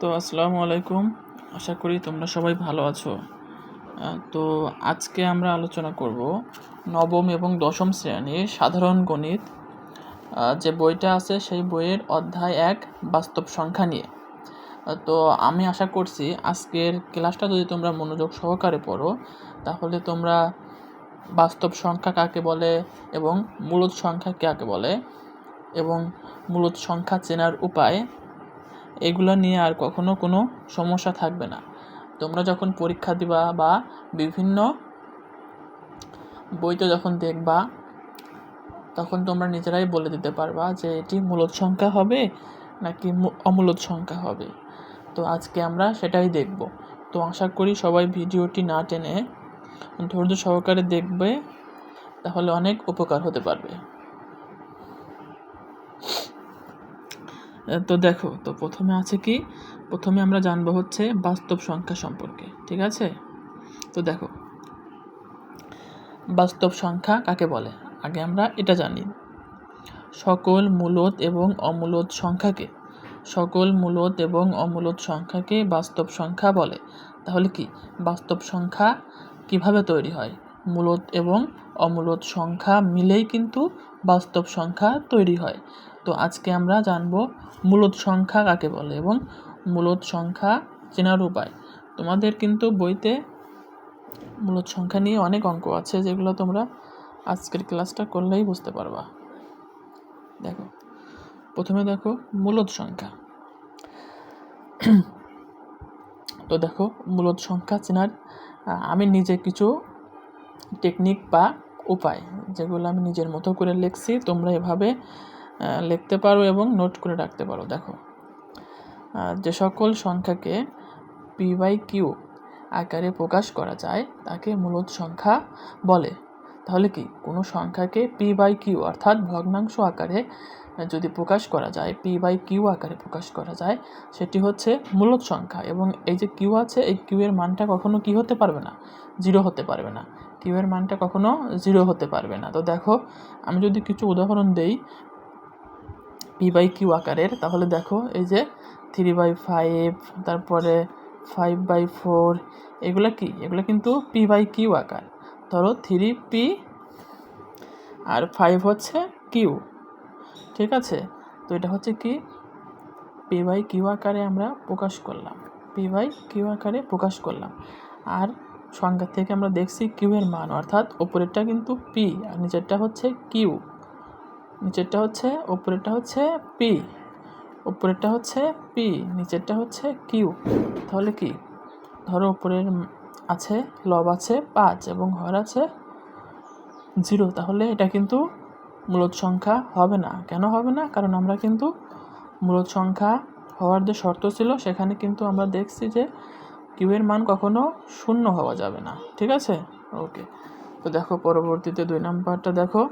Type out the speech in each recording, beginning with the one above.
তো আসসালামু আলাইকুম। আশা করি তোমরা সবাই ভালো আছো। তো আজকে আমরা আলোচনা করব নবম এবং দশম শ্রেণির সাধারণ গণিত। যে বইটা আছে সেই বইয়ের অধ্যায় এক, বাস্তব সংখ্যা নিয়ে। তো আমি আশা করছি আজকের ক্লাসটা যদি তোমরা মনোযোগ সহকারে পড়ো, তাহলে তোমরা বাস্তব সংখ্যা কাকে বলে এবং মূলত সংখ্যা কাকে বলে এবং মূলত সংখ্যা চেনার উপায় এগুলো নিয়ে আর কখনো কোনো সমস্যা থাকবে না। তোমরা যখন পরীক্ষা দিবা বা বিভিন্ন বইতে যখন দেখবা, তখন তোমরা নিজেরাই বলে দিতে পারবা যে এটি মূলত সংখ্যা হবে নাকি অমূলত সংখ্যা হবে। তো আজকে আমরা সেটাই দেখব। তো আশা করি সবাই ভিডিওটি না টেনে ধৈর্য সহকারে দেখবে, তাহলে অনেক উপকার হতে পারবে। তো দেখো, তো প্রথমে আছে কি? প্রথমে আমরা জানব হচ্ছে বাস্তব সংখ্যা সম্পর্কে, ঠিক আছে? তো দেখো, বাস্তব সংখ্যা কাকে বলে? আগে আমরা এটা জানি। সকল মূলত এবং অমূলত সংখ্যাকে, সকল মূলত এবং অমূলত সংখ্যাকে বাস্তব সংখ্যা বলে। তাহলে কি? বাস্তব সংখ্যা কীভাবে তৈরি হয়? মূলত এবং অমূলত সংখ্যা মিলেই কিন্তু বাস্তব সংখ্যা তৈরি হয়। তো আজকে আমরা জানব মূলত সংখ্যা কাকে বলে এবং মূলত সংখ্যা চেনার উপায়। তোমাদের কিন্তু বইতে মূলত সংখ্যা নিয়ে অনেক অঙ্ক আছে যেগুলো তোমরা আজকের ক্লাসটা করলেই বুঝতে পারবা। দেখো, প্রথমে দেখো মূলত সংখ্যা। তো দেখো, মূলত সংখ্যা চেনার আমি নিজে কিছু টেকনিক বা উপায় যেগুলো আমি নিজের মতো করে লিখছি, তোমরা এভাবে লিখতে পারো এবং নোট করে রাখতে পারো, দেখো। যে সকল সংখ্যাকে পি বাই কিউ আকারে প্রকাশ করা যায়, তাকে মূলত সংখ্যা বলে। তাহলে কি? কোনো সংখ্যাকে পি বাই কিউ অর্থাৎ ভগ্নাংশ আকারে যদি প্রকাশ করা যায় পি বাই কিউ আকারে প্রকাশ করা যায়, সেটি হচ্ছে মূলত সংখ্যা। এবং এই যে কিউ আছে, এই কিউ এর মানটা কখনো কি হতে পারবে না? জিরো হতে পারবে না। কিউ এর মানটা কখনো জিরো হতে পারবে না। তো দেখো, আমি যদি কিছু উদাহরণ দেই পি বাই কিউ আকারের, তাহলে দেখো এই যে থ্রি বাই ফাইভ তারপরে ফাইভ বাই ফোর এগুলো কি? এগুলো কিন্তু পি বাই কিউ আকার। ধরো থ্রি পি আর ফাইভ হচ্ছে কিউ ঠিক আছে? তো এটা হচ্ছে কি? পি বাই কিউ আকারে আমরা প্রকাশ করলাম। পি বাই কিউ আকারে প্রকাশ করলাম। আর সংখ্যা থেকে আমরা দেখছি কিউ এর মান, অর্থাৎ ওপরেরটা কিন্তু পি আর নিচেরটা হচ্ছে কিউ নিচেরটা হচ্ছে ওপরেরটা হচ্ছে পি উপরেরটা হচ্ছে পি নিচেরটা হচ্ছে কিউ তাহলে কি? ধরো উপরের উম আছে, লব আছে পাঁচ এবং হর আছে জিরো। তাহলে এটা কিন্তু মূলত সংখ্যা হবে না। কেন হবে না? কারণ আমরা কিন্তু মূলত সংখ্যা হওয়ার যে শর্ত ছিল, সেখানে কিন্তু আমরা দেখছি যে কিউ এর মান কখনো শূন্য হওয়া যাবে না। ঠিক আছে? ওকে তো দেখো, পরবর্তীতে দুই নাম্বারটা দেখো।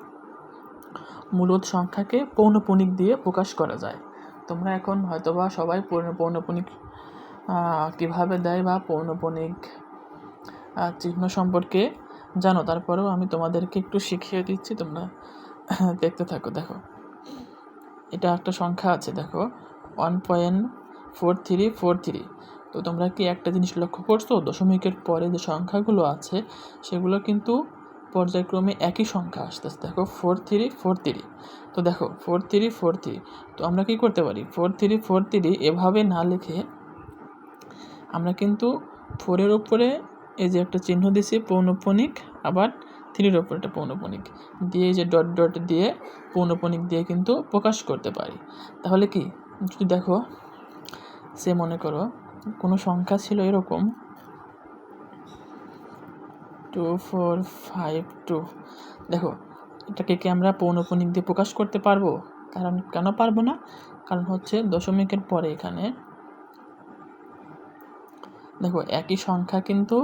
মূলত সংখ্যাকে পৌনপুনিক দিয়ে প্রকাশ করা যায়। তোমরা এখন হয়তোবা সবাই পৌন- পৌনপুনিক কীভাবে দেয় বা পৌনপুনিক চিহ্ন সম্পর্কে জানো। তারপরেও আমি তোমাদেরকে একটু শিখিয়ে দিচ্ছি, তোমরা দেখতে থাকো, দেখো। এটা একটা সংখ্যা আছে, দেখো। One point four three four three তো তোমরা কি একটা জিনিস লক্ষ্য করছ? দশমিকের পরে যে সংখ্যাগুলো আছে, সেগুলো কিন্তু পর্যায়ক্রমে একই সংখ্যা আসতে আসতে দেখো ফোর থ্রি ফোর থ্রি তো দেখো ফোর থ্রি ফোর থ্রি তো আমরা কি করতে পারি? ফোর থ্রি ফোর থ্রি এভাবে না লিখে আমরা কিন্তু ফোরের ওপরে এই যে একটা চিহ্ন দিছি পৌনপণিক আবার থ্রির ওপর একটা পৌনপণিক দিয়ে যে ডট ডট দিয়ে পৌনপণিক দিয়ে কিন্তু প্রকাশ করতে পারি। তাহলে কি? যদি দেখো, সে মনে করো কোনো সংখ্যা ছিল এরকম টু ফোর ফাইভ টু দেখো, এটাকে কি আমরা পৌনপণিক দিয়ে প্রকাশ করতে পারব? কারণ কেন পারব না? কারণ হচ্ছে দশমিকের পরে এখানে দেখো, একই সংখ্যা কিন্তু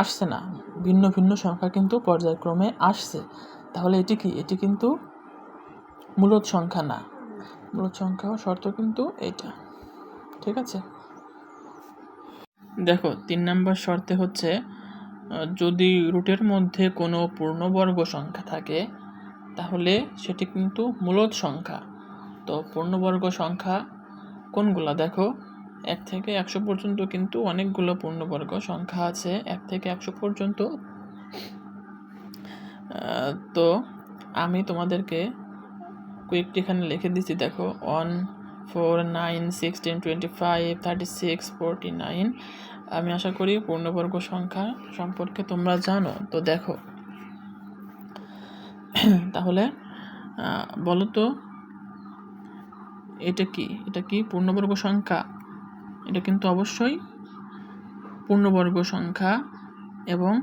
আসছে না। ভিন্ন ভিন্ন সংখ্যা কিন্তু পর্যায়ক্রমে আসছে। তাহলে এটি কি? এটি কিন্তু মূলত সংখ্যা না। মূলত সংখ্যা শর্ত কিন্তু এটা ঠিক আছে? দেখো, তিন নম্বর শর্তে হচ্ছে যদি রুটের মধ্যে কোনো পূর্ণবর্গ সংখ্যা থাকে, তাহলে সেটি কিন্তু মূলত সংখ্যা। তো পূর্ণবর্গ সংখ্যা কোনগুলা? দেখো, এক থেকে একশো পর্যন্ত কিন্তু অনেকগুলো পূর্ণবর্গ সংখ্যা আছে, এক থেকে একশো পর্যন্ত। তো আমি তোমাদেরকে কয়েকটি এখানে লিখে দিচ্ছি দেখো one four nine sixteen twenty five thirty six forty nine আমি আশা করি পূর্ণবর্গ সংখ্যা সম্পর্কে তোমরা জানো। তো দেখো। তাহলে বলো তো, এটা কি? এটা কি পূর্ণবর্গ সংখ্যা? এটা কিন্তু অবশ্যই পূর্ণবর্গ সংখ্যা এবং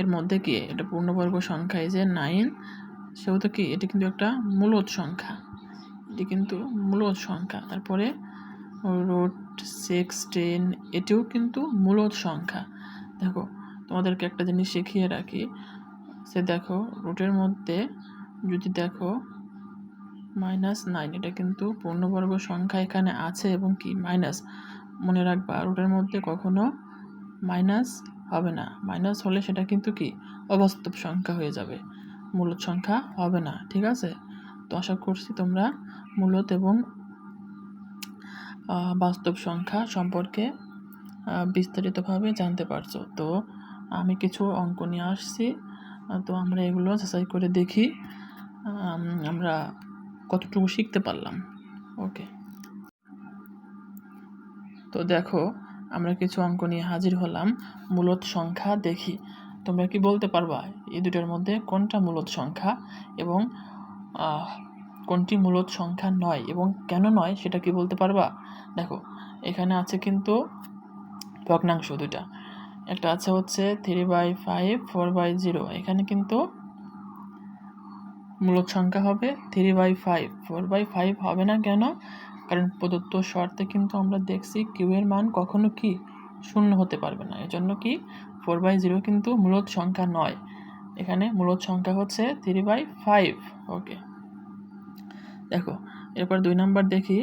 এর মধ্যে কি? এটা পূর্ণবর্গ সংখ্যা এই যে নাইন সেহেতু কি? এটা কিন্তু একটা মূলত সংখ্যা। এটি কিন্তু মূলদ সংখ্যা। তারপরে রুট সিক্সটিন এটিও কিন্তু মূলদ সংখ্যা। দেখো, তোমাদেরকে একটা জিনিস শিখিয়ে রাখি। সে দেখো, রুটের মধ্যে যদি দেখো, মাইনাস নাইন, এটা কিন্তু পূর্ণবর্গ সংখ্যা এখানে আছে এবং কি? মাইনাস। মনে রাখবা, রুটের মধ্যে কখনো মাইনাস হবে না। মাইনাস হলে সেটা কিন্তু কি? অবাস্তব সংখ্যা হয়ে যাবে। মূলত সংখ্যা হবে না, ঠিক আছে? তো আশা করছি তোমরা মূলত এবং বাস্তব সংখ্যা সম্পর্কে বিস্তারিতভাবে জানতে পারছ। তো আমি কিছু অঙ্ক নিয়ে আসছি। তো আমরা এগুলো যাচাই করে দেখি আমরা কতটুকু শিখতে পারলাম। ওকে। তো দেখো, আমরা কিছু অঙ্ক নিয়ে হাজির হলাম। মূলত সংখ্যা দেখি। তোমরা কি বলতে পারবা? এই দুটোর মধ্যে কোনটা মূলত সংখ্যা এবং কোনটি মূলত সংখ্যা নয় এবং কেন নয় সেটা কি বলতে পারবা? দেখো, এখানে আছে কিন্তু ভগ্নাংশ দুটা একটা আছে হচ্ছে three by five four by zero এখানে কিন্তু মূলত সংখ্যা হবে three by five four by five হবে না কেন? কারণ প্রদত্ত শর্তে কিন্তু আমরা দেখছি কিউ এর মান কখনো কি শূন্য হতে পারবে না। এজন্য কি ফোর বাই জিরো কিন্তু মূলত সংখ্যা নয়। এখানে মূলত সংখ্যা হচ্ছে থ্রি বাই ফাইভ ওকে দেখো, এরপর দুই নাম্বার দেখি।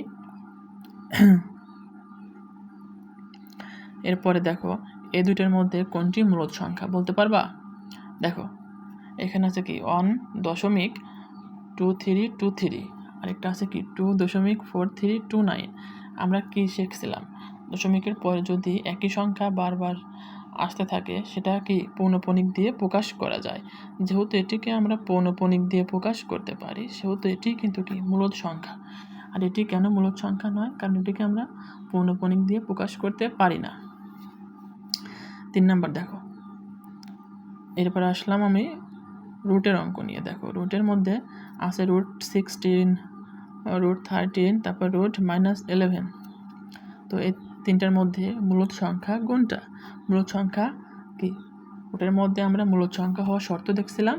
এরপরে দেখো, এ দুইটার মধ্যে কোনটি মূলত সংখ্যা বলতে পারবা? দেখো, এখানে আছে কি ওয়ান দশমিক টু থ্রি টু থ্রি আরেকটা আছে কি টু দশমিক ফোর থ্রি টু নাইন আমরা কি শিখছিলাম? দশমিকের পরে যদি একই সংখ্যা বারবার আসতে থাকে সেটা কি পৌনপণিক দিয়ে প্রকাশ করা যায়। যেহেতু এটিকে আমরা পৌনপণিক দিয়ে প্রকাশ করতে পারি, সেহেতু এটি কিন্তু কি মূলত সংখ্যা। আর এটি কেন মূলত সংখ্যা নয়? কারণ এটিকে আমরা পৌনপণিক দিয়ে প্রকাশ করতে পারি না। তিন নম্বর দেখো। এরপর আসলাম আমি রুটের অঙ্ক নিয়ে। দেখো, রুটের মধ্যে আছে রুট সিক্সটিন, রুট থার্টিন, তারপর রুট মাইনাস ইলেভেন তো তিনটার মধ্যে মূলত সংখ্যা কোনটা? মূলত সংখ্যা কি? রুটের মধ্যে আমরা মূলত সংখ্যা হওয়ার শর্ত দেখছিলাম।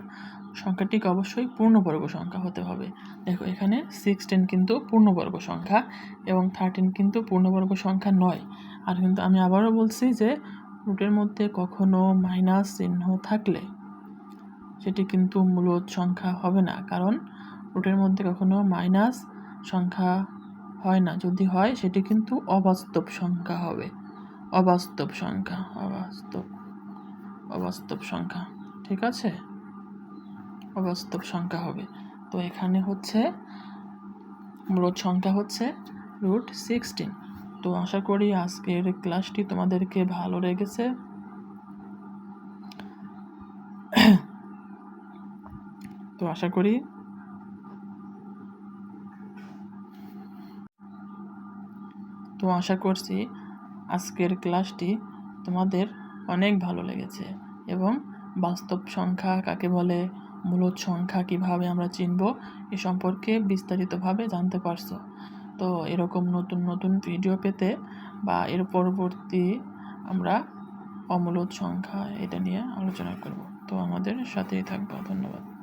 সংখ্যাটিকে অবশ্যই পূর্ণবর্গ সংখ্যা হতে হবে। দেখো, এখানে সিক্স টেন কিন্তু পূর্ণবর্গ সংখ্যা এবং থার্টিন কিন্তু পূর্ণবর্গ সংখ্যা নয়। আর কিন্তু আমি আবারও বলছি যে রুটের মধ্যে কখনো মাইনাস চিহ্ন থাকলে সেটি কিন্তু মূলত সংখ্যা হবে না। কারণ রুটের মধ্যে কখনো মাইনাস সংখ্যা হয় না। যদি হয়, সেটি কিন্তু অবাস্তব সংখ্যা হবে। অবাস্তব সংখ্যা, অবাস্তব অবাস্তব সংখ্যা, ঠিক আছে? অবাস্তব সংখ্যা হবে। তো এখানে হচ্ছে মূলত সংখ্যা হচ্ছে রুট সিক্সটিন। তো আশা করি আজকের ক্লাসটি তোমাদেরকে ভালো লেগেছে। তো আশা করি তো আশা করছি আজকের ক্লাসটি তোমাদের অনেক ভালো লেগেছে এবং বাস্তব সংখ্যা কাকে বলে, মূলত সংখ্যা কীভাবে আমরা চিনব এ সম্পর্কে বিস্তারিতভাবে জানতে পারছ। তো এরকম নতুন নতুন ভিডিও পেতে বা এর পরবর্তী আমরা অমূলত সংখ্যা এটা নিয়ে আলোচনা করব। তো আমাদের সাথেই থাকব, ধন্যবাদ।